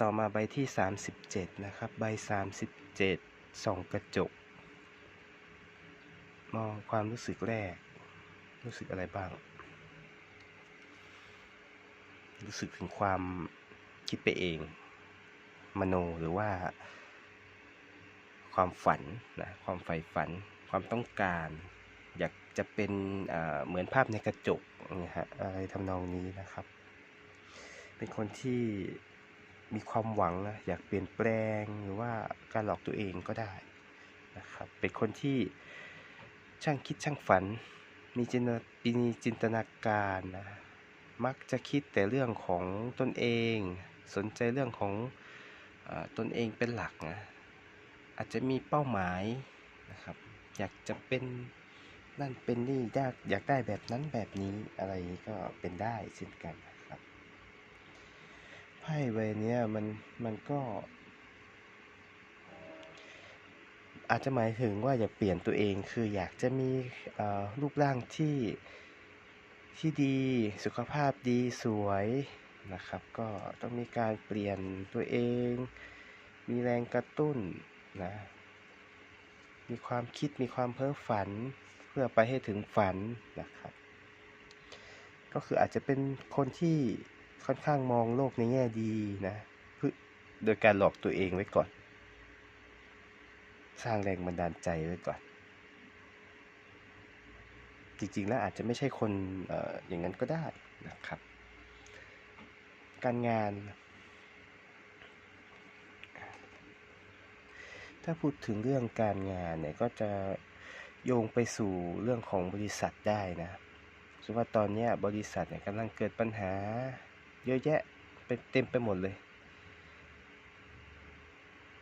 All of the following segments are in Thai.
ต่อมาใบที่ 37 นะครับ ใบ 37 ส่องกระจก มองความรู้สึกแรก รู้สึกอะไรบ้าง รู้สึกถึงความคิดไปเอง มโนหรือว่า ความฝันนะ ความใฝ่ฝัน ความต้องการ อยากจะเป็นเอ่อเหมือนภาพในกระจกนะฮะอะไรทำนองนี้นะครับ เป็นคนที่ มีความหวังนะอยากเปลี่ยนแปลงหรือว่าการหลอกตัวเองก็ได้นะครับเป็นคนที่ช่างคิดช่างฝัน มีจินตนามีจินตนาการนะมักจะคิดแต่เรื่องของตนเอง สนใจเรื่องของอตนเองเป็นหลักนะอาจจะมีเป้าหมายนะครับอยากจะเป็นนั่นเป็นนี่อยากอยากได้แบบนั้นแบบนี้อะไรก็เป็นได้เช่นกัน นะครับไพ่ใบเนี้ยมันมันก็ อาจจะหมายถึงว่าอยากเปลี่ยนตัวเองคืออยากจะมีรูปร่างที่ที่ดีสุขภาพดีสวยนะครับ ก็ต้องมีการเปลี่ยนตัวเอง มีแรงกระตุ้นนะมีความคิดมีความเพ้อฝันเพื่อไปให้ถึงฝันนะครับ ก็คืออาจจะเป็นคนที่ ค่อนข้างมองโลกในแง่ดีนะเพื่อโดยการหลอกตัวเองไว้ก่อน สร้างแรงบันดาลใจไว้ก่อน จริงๆแล้วอาจจะไม่ใช่คนอออย่างนั้นก็ได้นะครับ การงาน ถ้าพูดถึงเรื่องการงานเนี่ยก็จะโยงไปสู่เรื่องของบริษัทได้นะสมมติว่าตอนนี้บริษัทเนี่ยกำลังเกิดปัญหา เยอะแยะเป็นเต็มไปหมดเลย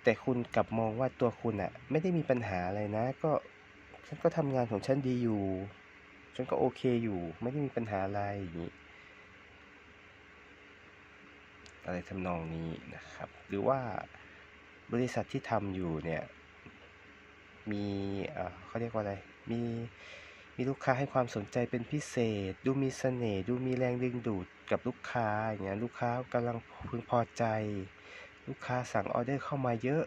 แต่คุณกลับมองว่าตัวคุณอะไม่ได้มีปัญหาอะไรนะ ก็ฉันก็ทำงานของฉันดีอยู่ ฉันก็โอเคอยู่ ไม่ได้มีปัญหาอะไรอย่างนี้อะไรทำนองนี้นะครับ หรือว่าบริษัทที่ทำอยู่เนี่ย มีเอ่อเขาเรียกว่าอะไร มี มีลูกค้าให้ความสนใจเป็นพิเศษ ดูมีเสน่ห์ดูมีแรงดึงดูดกับลูกค้าอย่างเงี้ยลูกค้ากำลังพึงพอใจ ลูกค้าสั่งออเดอร์เข้ามาเยอะ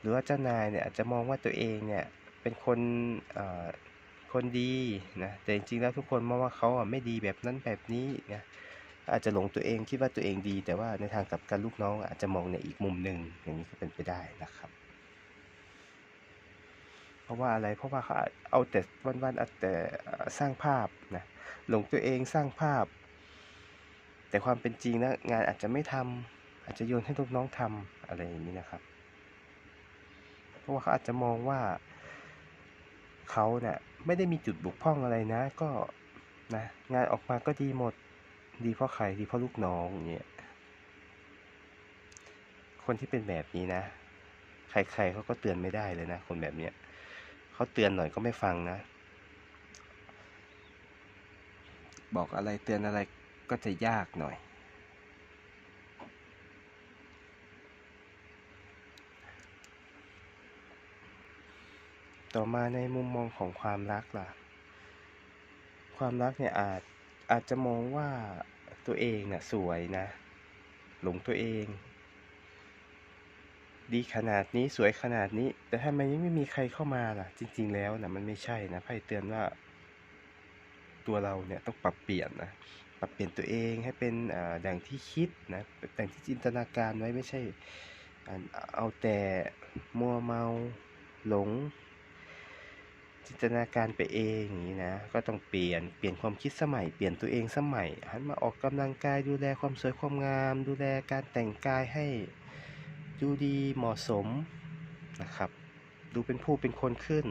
หรือว่าเจ้านายเนี่ยอาจจะมองว่าตัวเองเนี่ยเป็นคนคนดีนะแต่จริงๆแล้วทุกคนมองว่าเขาอะไม่ดีแบบนั้นแบบนี้นะอาจจะหลงตัวเองคิดว่าตัวเองดี แต่ว่าในทางกลับกันลูกน้องอาจจะมองในอีกมุมหนึ่งอย่างนี้ก็เป็นไปได้นะครับ เพราะว่าอะไรเพราะว่าเขาเอาแต่วันๆเอาแต่สร้างภาพนะหลงตัวเองสร้างภาพ แต่ความเป็นจริงนะงานอาจจะไม่ทำอาจจะโยนให้ลูกน้องทำอะไรอย่างนี้นะครับ เพราะว่าเขาอาจจะมองว่าเขาเนี่ยไม่ได้มีจุดบกพร่องอะไรนะ ก็นะงานออกมาก็ดีหมดดีเพราะใครดีเพราะลูกน้องอย่างเงี้ยคนที่เป็นแบบนี้นะ ใครๆเขาก็เตือนไม่ได้เลยนะ คนแบบเนี้ย เขาเตือนหน่อยก็ไม่ฟังนะ บอกอะไรเตือนอะไรก็จะยากหน่อย ต่อมาในมุมมองของความรักล่ะ ความรักเนี่ยอาจอาจจะมองว่าตัวเองน่ะสวยนะ หลงตัวเอง ดีขนาดนี้สวยขนาดนี้ แต่ทำไมยังไม่มีใครเข้ามาล่ะ จริง ๆ แล้วนะมันไม่ใช่นะไพ่เตือนว่า ตัวเราเนี่ยต้องปรับเปลี่ยนนะปรับเปลี่ยนตัวเองให้เป็นอ่าดังที่คิดนะดังที่จินตนาการไว้ไม่ใช่เอาแต่มัวเมาหลง จินตนาการไปเองอย่างนี้นะ ก็ต้องเปลี่ยนเปลี่ยนความคิดสมัย เปลี่ยนตัวเองสมัยหันมาออกกำลังกายดูแลความสวยความงาม ดูแลการแต่งกายให้ ดูดีเหมาะสมนะครับ ดูเป็นผู้เป็นคนขึ้น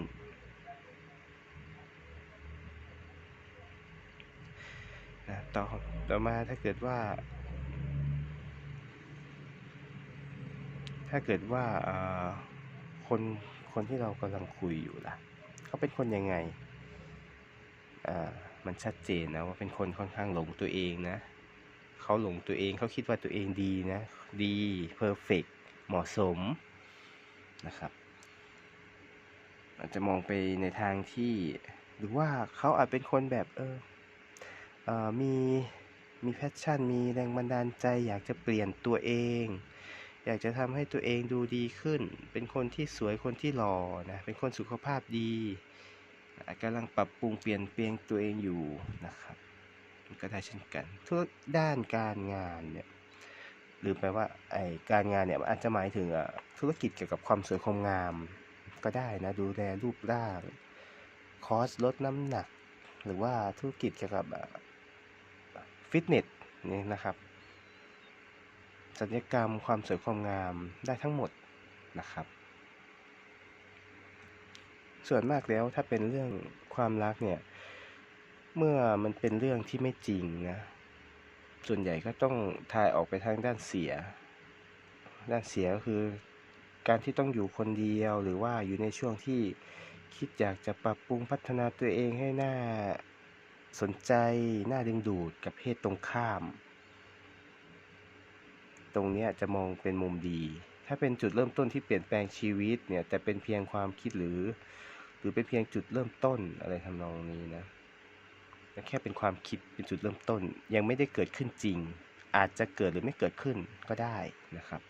นะต่อต่อมาถ้าเกิดว่า ถ้าเกิดว่าเอ่อคนคนที่เรากำลังคุยอยู่ล่ะ เขาเป็นคนยังไงอ่ามันชัดเจนนะว่าเป็นคนค่อนข้างหลงตัวเองนะ เขาหลงตัวเองเขาคิดว่าตัวเองดีนะ ดีเพอร์เฟก เหมาะสมนะครับ อาจจะมองไปในทางที่หรือว่าเขาอาจเป็นคนแบบเออเออมีมีแพชชั่น มีแรงบันดาลใจ อยากจะเปลี่ยนตัวเอง อยากจะทำให้ตัวเองดูดีขึ้น เป็นคนที่สวยคนที่หล่อนะเป็นคนสุขภาพดีอ่ากำลังปรับปรุงเปลี่ยนแปลงตัวเองอยู่นะครับก็ได้เช่นกันทุกด้านการงานเนี่ย ลืมไปว่าไอการงานเนี่ยมันอาจจะหมายถึงธุรกิจเกี่ยวกับความสวยความงาม ก็ได้นะดูแลรูปร่าง คอสลดน้ำหนัก หรือว่าธุรกิจเกี่ยวกับฟิตเนสนี่นะครับศัลยกรรมความสวยความงามได้ทั้งหมดนะครับ ส่วนมากแล้วถ้าเป็นเรื่องความรักเนี่ย เมื่อมันเป็นเรื่องที่ไม่จริงนะ ส่วนใหญ่ก็ต้องทายออกไปทางด้านเสีย ด้านเสียก็คือ การที่ต้องอยู่คนเดียวหรือว่าอยู่ในช่วงที่คิดอยากจะปรับปรุงพัฒนาตัวเองให้หน่าสนใจน่าดึงดูดกับเพศตรงข้าม ตรงนี้จะมองเป็นมุมดี ถ้าเป็นจุดเริ่มต้นที่เปลี่ยนแปลงชีวิตเนี่ยแต่เป็นเพียงความคิดหรือ หรือเป็นเพียงจุดเริ่มต้นอะไรทำนองนี้นะ แต่แค่เป็นความคิดเป็นจุดเริ่มต้น ยังไม่ได้เกิดขึ้นจริง อาจจะเกิดหรือไม่เกิดขึ้นก็ได้นะครับ